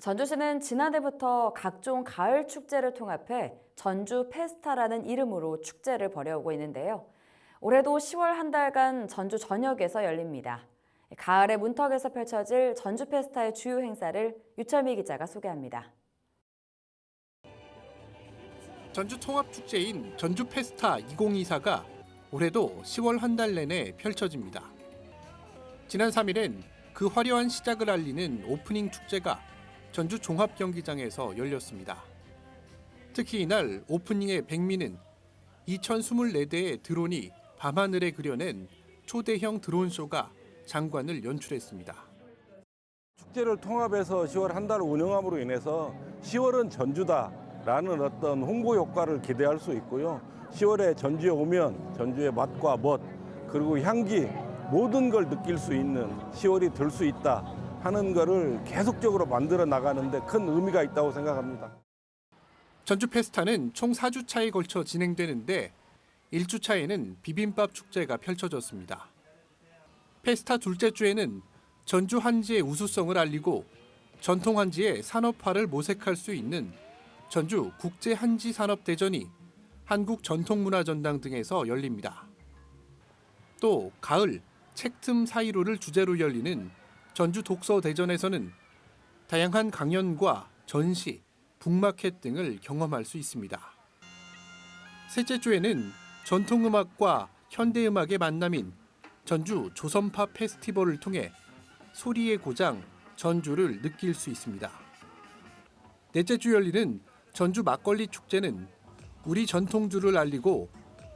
전주시는 지난해부터 각종 가을 축제를 통합해 전주 페스타라는 이름으로 축제를 벌여오고 있는데요. 올해도 10월 한 달간 전주 전역에서 열립니다. 가을의 문턱에서 펼쳐질 전주 페스타의 주요 행사를 유철미 기자가 소개합니다. 전주 통합축제인 전주 페스타 2024가 올해도 10월 한 달 내내 펼쳐집니다. 지난 3일엔 그 화려한 시작을 알리는 오프닝 축제가 전주 종합경기장에서 열렸습니다. 특히 이날 오프닝의 백미는 2024대의 드론이 밤하늘에 그려낸 초대형 드론쇼가 장관을 연출했습니다. 축제를 통합해서 10월 한 달을 운영함으로 인해서 10월은 전주다라는 어떤 홍보 효과를 기대할 수 있고요. 10월에 전주에 오면 전주의 맛과 멋 그리고 향기 모든 걸 느낄 수 있는 10월이 될 수 있다 하는 거를 계속적으로 만들어 나가는데 큰 의미가 있다고 생각합니다. 전주 페스타는 총 4주차에 걸쳐 진행되는데 1주차에는 비빔밥 축제가 펼쳐졌습니다. 페스타 둘째 주에는 전주 한지의 우수성을 알리고 전통 한지의 산업화를 모색할 수 있는 전주 국제 한지 산업 대전이 한국 전통문화전당 등에서 열립니다. 또 가을 책틈 사이로를 주제로 열리는 전주 독서 대전에서는 다양한 강연과 전시, 북마켓 등을 경험할 수 있습니다. 셋째 주에는 전통음악과 현대음악의 만남인 전주 조선팝 페스티벌을 통해 소리의 고장 전주를 느낄 수 있습니다. 넷째 주 열리는 전주 막걸리 축제는 우리 전통주를 알리고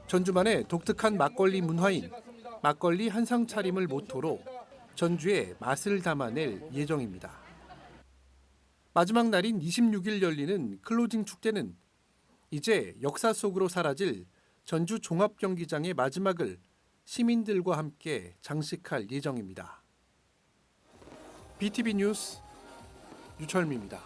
전주만의 독특한 막걸리 문화인 막걸리 한상 차림을 모토로 전주의 맛을 담아낼 예정입니다. 마지막 날인 26일 열리는 클로징 축제는 이제 역사 속으로 사라질 전주 종합경기장의 마지막을 시민들과 함께 장식할 예정입니다. BTV 뉴스 유철미입니다.